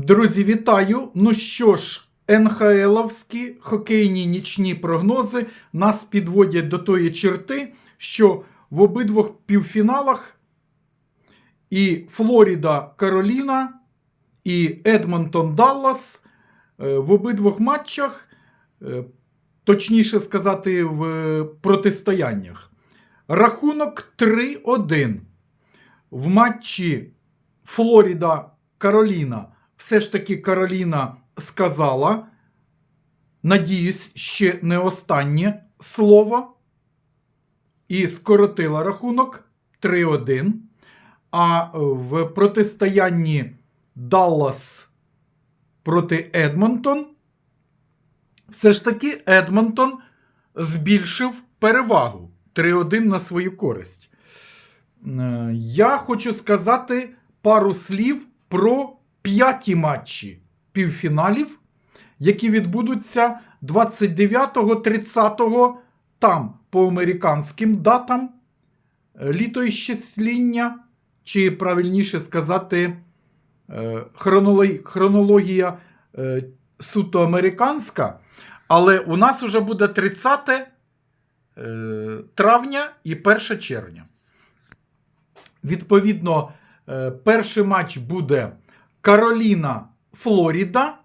Друзі, вітаю! Ну що ж, НХЛовські хокейні нічні прогнози нас підводять до тої черти, що в обидвох півфіналах і Флоріда Кароліна, і Едмонтон Даллас е, в обидвох матчах, е, точніше сказати, в протистояннях. Рахунок 3-1. В матчі Флоріда Кароліна. Все ж таки Кароліна сказала, надіюсь, ще не останнє слово. І скоротила рахунок 3-1. А в протистоянні Даллас проти Едмонтон. Все ж таки Едмонтон збільшив перевагу 3-1 на свою користь. Е, Я хочу сказати пару слів про п'яті матчі півфіналів, які відбудуться 29-30 там по американським датам е, літоіщесління, чи правильніше сказати, е, хронологія, е, суто американська. Але у нас вже буде 30 е, травня і 1 червня. Відповідно, перший матч буде Кароліна Флоріда.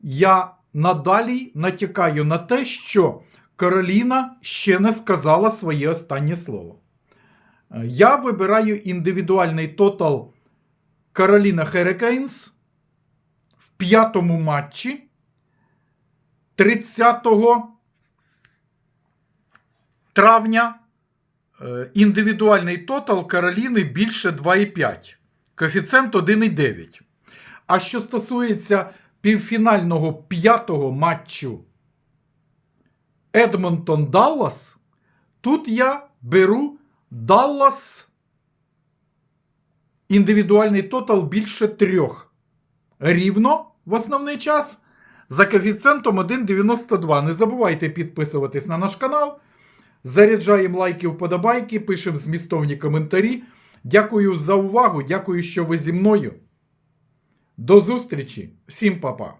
Я надалі натякаю на те, що Кароліна ще не сказала своє останнє слово. Е, Я вибираю індивідуальний тотал Кароліна Херекейнс в п'ятому матчі 30 травня. Е, Індивідуальний тотал Кароліни більше 2,5. Коефіцієнт 1,9. А що стосується півфінального п'ятого матчу Едмонтон Даллас, тут я беру Даллас індивідуальний тотал більше трьох. Рівно в основний час за коефіцієнтом 1,92. Не забувайте підписуватись на наш канал. Заряджаємо лайки, вподобайки, пишемо змістовні коментарі. Дякую за увагу, дякую, що ви зі мною. До зустрічі, всім па-па.